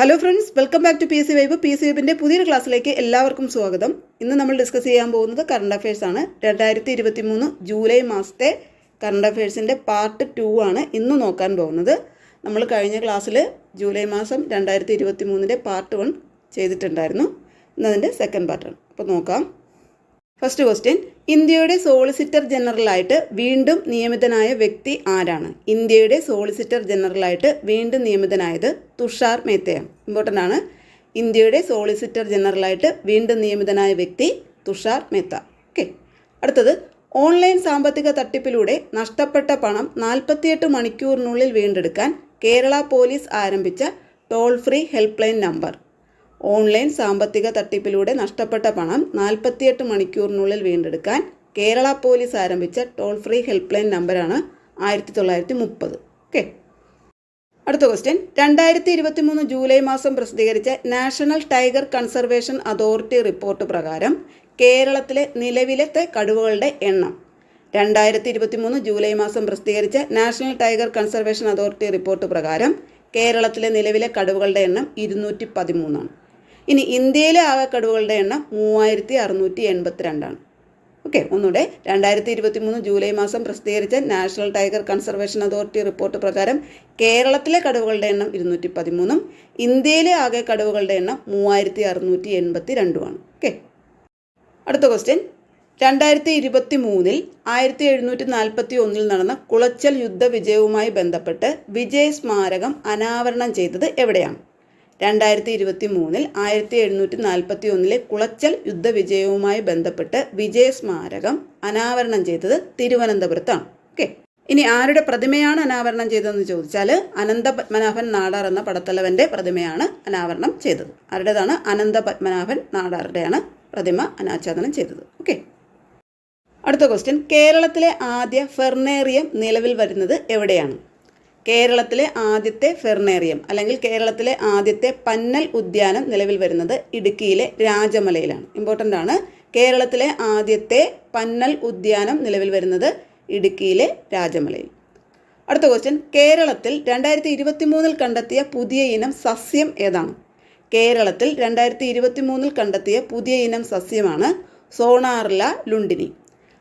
Hello friends welcome back to P C Vibe P C വൈബിന്റെ പുതിയൊരു ക്ലാസ്സിലേക്ക് എല്ലാവർക്കും സ്വാഗതം. ഇന്ന് നമ്മൾ ഡിസ്കസ് ചെയ്യാൻ പോകുന്നത് കറണ്ട് അഫയേഴ്സ് ആണ്. രണ്ടായിരത്തി ഇരുപത്തി മൂന്ന് ജൂലൈ മാസത്തെ കറണ്ട് അഫയേഴ്സിന്റെ പാർട്ട് ടു ആണ് ഇന്ന് നോക്കാൻ പോകുന്നത്. നമ്മൾ കഴിഞ്ഞ ക്ലാസ്സിൽ ജൂലൈ മാസം രണ്ടായിരത്തി ഇരുപത്തി മൂന്നിന്റെ പാർട്ട് വൺ ചെയ്തിട്ടുണ്ടായിരുന്നു ഇന്നതിന്റെ സെക്കൻഡ് പാർട്ടാണ് അപ്പോൾ നോക്കാം. ഫസ്റ്റ് ക്വസ്റ്റ്യൻ ഇന്ത്യയുടെ സോളിസിറ്റർ ജനറലായിട്ട് വീണ്ടും നിയമിതനായ വ്യക്തി ആരാണ്? ഇന്ത്യയുടെ സോളിസിറ്റർ ജനറലായിട്ട് വീണ്ടും നിയമിതനായത് തുഷാർ മേത്തയാണ് ഇമ്പോർട്ടന്റ് ആണ്. ഇന്ത്യയുടെ സോളിസിറ്റർ ജനറലായിട്ട് വീണ്ടും നിയമിതനായ വ്യക്തി തുഷാർ മേത്ത. ഓക്കെ അടുത്തത്. ഓൺലൈൻ സാമ്പത്തിക തട്ടിപ്പിലൂടെ നഷ്ടപ്പെട്ട പണം നാൽപ്പത്തിയെട്ട് മണിക്കൂറിനുള്ളിൽ വീണ്ടെടുക്കാൻ കേരള പോലീസ് ആരംഭിച്ച toll free help line number online സാമ്പത്തിക തട്ടിപ്പിലൂടെ നഷ്ടപ്പെട്ട പണം നാൽപ്പത്തിയെട്ട് മണിക്കൂറിനുള്ളിൽ വീണ്ടെടുക്കാൻ കേരള പോലീസ് ആരംഭിച്ച ടോൾ ഫ്രീ ഹെൽപ്പ് ലൈൻ നമ്പറാണ് ആയിരത്തി തൊള്ളായിരത്തി മുപ്പത് ഓക്കെ. അടുത്ത ക്വസ്റ്റ്യൻ രണ്ടായിരത്തി ഇരുപത്തി മൂന്ന് ജൂലൈ മാസം പ്രസിദ്ധീകരിച്ച national tiger conservation authority report പ്രകാരം കേരളത്തിലെ നിലവിലത്തെ കടുവകളുടെ എണ്ണം. രണ്ടായിരത്തി ഇരുപത്തി മൂന്ന് ജൂലൈ മാസം പ്രസിദ്ധീകരിച്ച national tiger conservation authority report പ്രകാരം കേരളത്തിലെ നിലവിലെ കടുവകളുടെ എണ്ണം ഇരുന്നൂറ്റി പതിമൂന്നാണ് ഇനി ഇന്ത്യയിലെ ആകെ കടുവകളുടെ എണ്ണം മൂവായിരത്തി അറുന്നൂറ്റി എൺപത്തിരണ്ടാണ് ഓക്കെ ഒന്നുകൂടെ. രണ്ടായിരത്തി ഇരുപത്തി മൂന്ന് ജൂലൈ മാസം പ്രസിദ്ധീകരിച്ച national tiger conservation authority report പ്രകാരം കേരളത്തിലെ കടുവകളുടെ എണ്ണം ഇരുന്നൂറ്റി പതിമൂന്നും ഇന്ത്യയിലെ ആകെ കടുവകളുടെ എണ്ണം മൂവായിരത്തി അറുന്നൂറ്റി എൺപത്തി രണ്ടുമാണ് ഓക്കെ. അടുത്ത ക്വസ്റ്റ്യൻ. രണ്ടായിരത്തി ഇരുപത്തി മൂന്നിൽ ആയിരത്തി എഴുന്നൂറ്റി നാൽപ്പത്തി ഒന്നിൽ നടന്ന കുളച്ചൽ യുദ്ധ വിജയവുമായി ബന്ധപ്പെട്ട് വിജയ് സ്മാരകം അനാവരണം ചെയ്തത് എവിടെയാണ്? രണ്ടായിരത്തി ഇരുപത്തി മൂന്നിൽ ആയിരത്തി എഴുന്നൂറ്റി നാൽപ്പത്തി ഒന്നിലെ കുളച്ചൽ യുദ്ധവിജയവുമായി ബന്ധപ്പെട്ട് വിജയ സ്മാരകം അനാവരണം ചെയ്തത് തിരുവനന്തപുരത്താണ്. ഓക്കെ. ഇനി ആരുടെ പ്രതിമയാണ് അനാവരണം ചെയ്തതെന്ന് ചോദിച്ചാൽ അനന്ത പത്മനാഭൻ നാടാർ എന്ന പടത്തലവന്റെ പ്രതിമയാണ് അനാവരണം ചെയ്തത്. ആരുടേതാണ്? അനന്ത പത്മനാഭൻ നാടാറുടെയാണ് പ്രതിമ അനാച്ഛാദനം ചെയ്തത്. ഓക്കെ. അടുത്ത ക്വസ്റ്റ്യൻ കേരളത്തിലെ ആദ്യ ഫെർണേറിയം നിലവിൽ വരുന്നത് എവിടെയാണ്? കേരളത്തിലെ ആദ്യത്തെ ഫെർണേറിയം അല്ലെങ്കിൽ കേരളത്തിലെ ആദ്യത്തെ പന്നൽ ഉദ്യാനം നിലവിൽ വരുന്നത് ഇടുക്കിയിലെ രാജമലയിലാണ്. ഇമ്പോർട്ടന്റ് ആണ്. കേരളത്തിലെ ആദ്യത്തെ പന്നൽ ഉദ്യാനം നിലവിൽ വരുന്നത് ഇടുക്കിയിലെ രാജമലയിൽ. അടുത്ത ക്വസ്റ്റ്യൻ കേരളത്തിൽ രണ്ടായിരത്തി ഇരുപത്തി മൂന്നിൽ കണ്ടെത്തിയ പുതിയ ഇനം സസ്യം ഏതാണ്? കേരളത്തിൽ രണ്ടായിരത്തി ഇരുപത്തി മൂന്നിൽ കണ്ടെത്തിയ പുതിയ ഇനം സസ്യമാണ് സോണാർല ലുണ്ടിനി.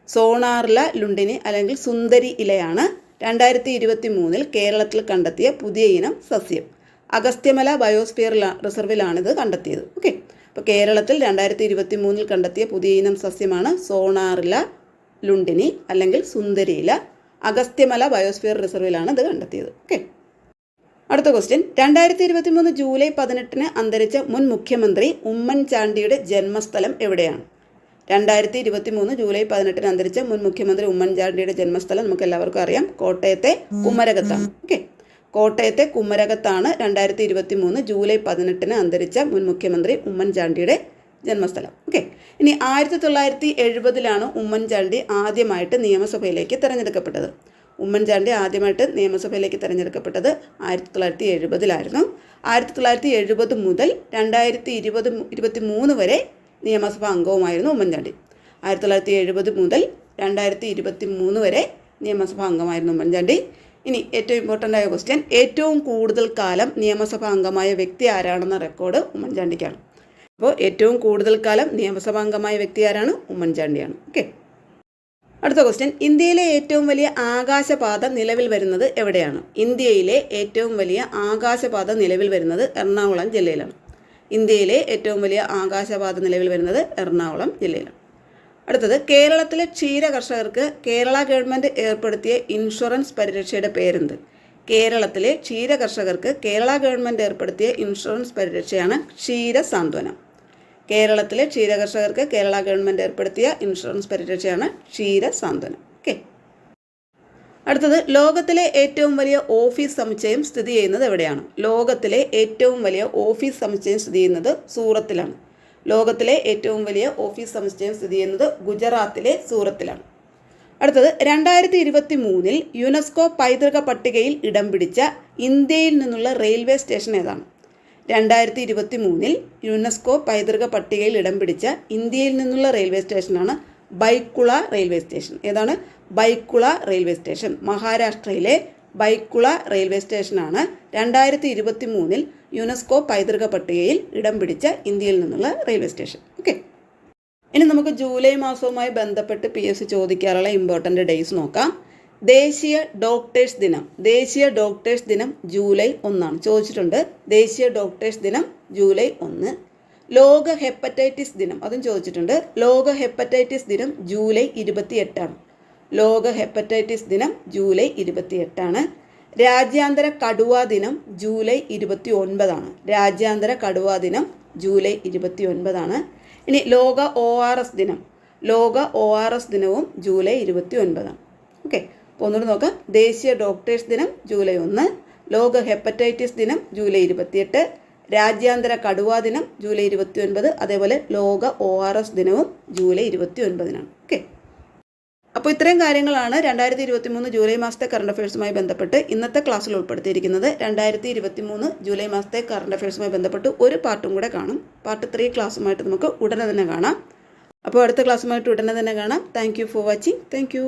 സോണാർല ലുണ്ടിനി അല്ലെങ്കിൽ സുന്ദരി ഇലയാണ് രണ്ടായിരത്തി ഇരുപത്തി മൂന്നിൽ കേരളത്തിൽ കണ്ടെത്തിയ പുതിയ ഇനം സസ്യം. അഗസ്ത്യമല ബയോസ്ഫിയർ റിസർവിലാണിത് കണ്ടെത്തിയത്. ഓക്കെ. അപ്പോൾ കേരളത്തിൽ രണ്ടായിരത്തി ഇരുപത്തി മൂന്നിൽ കണ്ടെത്തിയ പുതിയ ഇനം സസ്യമാണ് സോണാറില ലുണ്ടിനി അല്ലെങ്കിൽ സുന്ദരിയില. അഗസ്ത്യമല ബയോസ്ഫിയർ റിസർവിലാണ് ഇത് കണ്ടെത്തിയത്. ഓക്കെ. അടുത്ത ക്വസ്റ്റ്യൻ. രണ്ടായിരത്തി ഇരുപത്തി മൂന്ന് ജൂലൈ പതിനെട്ടിന് അന്തരിച്ച മുൻ മുഖ്യമന്ത്രി ഉമ്മൻചാണ്ടിയുടെ ജന്മസ്ഥലം എവിടെയാണ്? രണ്ടായിരത്തി ഇരുപത്തി മൂന്ന് ജൂലൈ പതിനെട്ടിന് അന്തരിച്ച മുൻ മുഖ്യമന്ത്രി ഉമ്മൻചാണ്ടിയുടെ ജന്മസ്ഥലം നമുക്ക് എല്ലാവർക്കും അറിയാം. കോട്ടയത്തെ കുമരകത്താണ്. ഓക്കെ. കോട്ടയത്തെ കുമരകത്താണ് രണ്ടായിരത്തി ഇരുപത്തി മൂന്ന് ജൂലൈ പതിനെട്ടിന് അന്തരിച്ച മുൻ മുഖ്യമന്ത്രി ഉമ്മൻചാണ്ടിയുടെ ജന്മസ്ഥലം. ഓക്കെ. ഇനി ആയിരത്തി തൊള്ളായിരത്തി എഴുപതിലാണ് ഉമ്മൻചാണ്ടി ആദ്യമായിട്ട് നിയമസഭയിലേക്ക് തിരഞ്ഞെടുക്കപ്പെട്ടത്. ഉമ്മൻചാണ്ടി ആദ്യമായിട്ട് നിയമസഭയിലേക്ക് തിരഞ്ഞെടുക്കപ്പെട്ടത് ആയിരത്തി തൊള്ളായിരത്തി എഴുപതിലായിരുന്നു ആയിരത്തി തൊള്ളായിരത്തി എഴുപത് മുതൽ രണ്ടായിരത്തി ഇരുപത് ഇരുപത്തി മൂന്ന് വരെ നിയമസഭാ അംഗവുമായിരുന്നു ഉമ്മൻചാണ്ടി. ആയിരത്തി തൊള്ളായിരത്തി എഴുപത് മുതൽ രണ്ടായിരത്തി ഇരുപത്തി മൂന്ന് വരെ നിയമസഭാ അംഗമായിരുന്നു ഉമ്മൻചാണ്ടി. ഇനി ഏറ്റവും ഇമ്പോർട്ടന്റ് ആയ ക്വസ്റ്റ്യൻ ഏറ്റവും കൂടുതൽ കാലം നിയമസഭാ അംഗമായ വ്യക്തി ആരാണെന്ന റെക്കോർഡ് ഉമ്മൻചാണ്ടിക്കാണ്. അപ്പോൾ ഏറ്റവും കൂടുതൽ കാലം നിയമസഭാ അംഗമായ വ്യക്തി ആരാണ്? ഉമ്മൻചാണ്ടിയാണ്. ഓക്കെ അടുത്ത ക്വസ്റ്റ്യൻ ഇന്ത്യയിലെ ഏറ്റവും വലിയ ആകാശപാത നിലവിൽ വരുന്നത് എവിടെയാണ്? ഇന്ത്യയിലെ ഏറ്റവും വലിയ ആകാശപാത നിലവിൽ വരുന്നത് എറണാകുളം ജില്ലയിലാണ്. ഇന്ത്യയിലെ ഏറ്റവും വലിയ ആകാശപാത നിലവിൽ വരുന്നത് എറണാകുളം ജില്ലയിലാണ്. അടുത്തത് കേരളത്തിലെ ക്ഷീര കർഷകർക്ക് കേരള ഗവൺമെന്റ് ഏർപ്പെടുത്തിയ ഇൻഷുറൻസ് പരിരക്ഷയുടെ പേരെന്ത്? കേരളത്തിലെ ക്ഷീര കർഷകർക്ക് കേരള ഗവൺമെന്റ് ഏർപ്പെടുത്തിയ ഇൻഷുറൻസ് പരിരക്ഷയാണ് ക്ഷീര സാന്ത്വനം. കേരളത്തിലെ ക്ഷീര കർഷകർക്ക് കേരള ഗവൺമെന്റ് ഏർപ്പെടുത്തിയ ഇൻഷുറൻസ് പരിരക്ഷയാണ് ക്ഷീര സാന്ത്വനം. ഓക്കെ. അടുത്തത് ലോകത്തിലെ ഏറ്റവും വലിയ ഓഫീസ് സമുച്ചയം സ്ഥിതി ചെയ്യുന്നത് എവിടെയാണ്? ലോകത്തിലെ ഏറ്റവും വലിയ ഓഫീസ് സമുച്ചയം സ്ഥിതി ചെയ്യുന്നത് സൂറത്തിലാണ്. ലോകത്തിലെ ഏറ്റവും വലിയ ഓഫീസ് സമുച്ചയം സ്ഥിതി ചെയ്യുന്നത് ഗുജറാത്തിലെ സൂറത്തിലാണ്. അടുത്തത് രണ്ടായിരത്തി ഇരുപത്തി മൂന്നിൽ യുനെസ്കോ പൈതൃക പട്ടികയിൽ ഇടം പിടിച്ച ഇന്ത്യയിൽ നിന്നുള്ള റെയിൽവേ സ്റ്റേഷൻ ഏതാണ്? രണ്ടായിരത്തി ഇരുപത്തി മൂന്നിൽ യുനെസ്കോ പൈതൃക പട്ടികയിൽ ഇടം പിടിച്ച ഇന്ത്യയിൽ നിന്നുള്ള റെയിൽവേ സ്റ്റേഷനാണ് ബൈക്കുള റെയിൽവേ സ്റ്റേഷൻ. ഏതാണ്? Byculla railway station. മഹാരാഷ്ട്രയിലെ ബൈക്കുള റെയിൽവേ സ്റ്റേഷനാണ് രണ്ടായിരത്തി ഇരുപത്തി മൂന്നിൽ യുനെസ്കോ പൈതൃക പട്ടികയിൽ ഇടം പിടിച്ച ഇന്ത്യയിൽ നിന്നുള്ള റെയിൽവേ സ്റ്റേഷൻ. ഓക്കെ. ഇനി നമുക്ക് ജൂലൈ മാസവുമായി ബന്ധപ്പെട്ട് പി എസ് ചോദിക്കാറുള്ള ഇമ്പോർട്ടന്റ് ഡേയ്സ് നോക്കാം. ദേശീയ ഡോക്ടേഴ്സ് ദിനം. ദേശീയ ഡോക്ടേഴ്സ് ദിനം ജൂലൈ ഒന്നാണ്. ചോദിച്ചിട്ടുണ്ട്. ദേശീയ ഡോക്ടേഴ്സ് ദിനം ജൂലൈ ഒന്ന്. ലോക ഹെപ്പറ്റൈറ്റിസ് ദിനം അതും ചോദിച്ചിട്ടുണ്ട്. ലോക ഹെപ്പറ്റൈറ്റിസ് ദിനം ജൂലൈ ഇരുപത്തി എട്ടാണ് ലോക ഹെപ്പറ്റൈറ്റിസ് ദിനം ജൂലൈ ഇരുപത്തി എട്ടാണ് രാജ്യാന്തര കടുവാ ദിനം ജൂലൈ ഇരുപത്തി ഒൻപതാണ് രാജ്യാന്തര കടുവാ ദിനം ജൂലൈ ഇരുപത്തി ഒൻപതാണ് ഇനി ലോക ഒ ആർ എസ് ദിനം. ലോക ഒ ആർ എസ് ദിനവും ജൂലൈ ഇരുപത്തി ഒൻപതാണ് ഓക്കെ അപ്പോൾ ഒന്നുകൂടി നോക്കാം. ദേശീയ ഡോക്ടേഴ്സ് ദിനം ജൂലൈ ഒന്ന് ലോക ഹെപ്പറ്റൈറ്റിസ് ദിനം ജൂലൈ ഇരുപത്തിയെട്ട് രാജ്യാന്തര കടുവാ ദിനം ജൂലൈ ഇരുപത്തി ഒൻപത് അതേപോലെ ലോക ഒ ആർ എസ് ദിനവും ജൂലൈ ഇരുപത്തി ഒൻപതിനാണ് ഓക്കെ അപ്പോൾ ഇത്രയും കാര്യങ്ങളാണ് രണ്ടായിരത്തി ഇരുപത്തി മൂന്ന് ജൂലൈ മാസത്തെ കറണ്ട് അഫയേഴ്സുമായി ബന്ധപ്പെട്ട് ഇന്നത്തെ ക്ലാസ്സിൽ ഉൾപ്പെടുത്തിയിരിക്കുന്നത്. രണ്ടായിരത്തി ഇരുപത്തി മൂന്ന് ജൂലൈ മാസത്തെ കറണ്ട് അഫയേഴ്സുമായി ബന്ധപ്പെട്ട് ഒരു പാർട്ടും കൂടെ കാണും. പാർട്ട് ത്രീ ക്ലാസ്സുമായിട്ട് നമുക്ക് ഉടനെ തന്നെ കാണാം. അപ്പോൾ അടുത്ത ക്ലാസ്സുമായിട്ട് ഉടനെ തന്നെ കാണാം. Thank for watching thank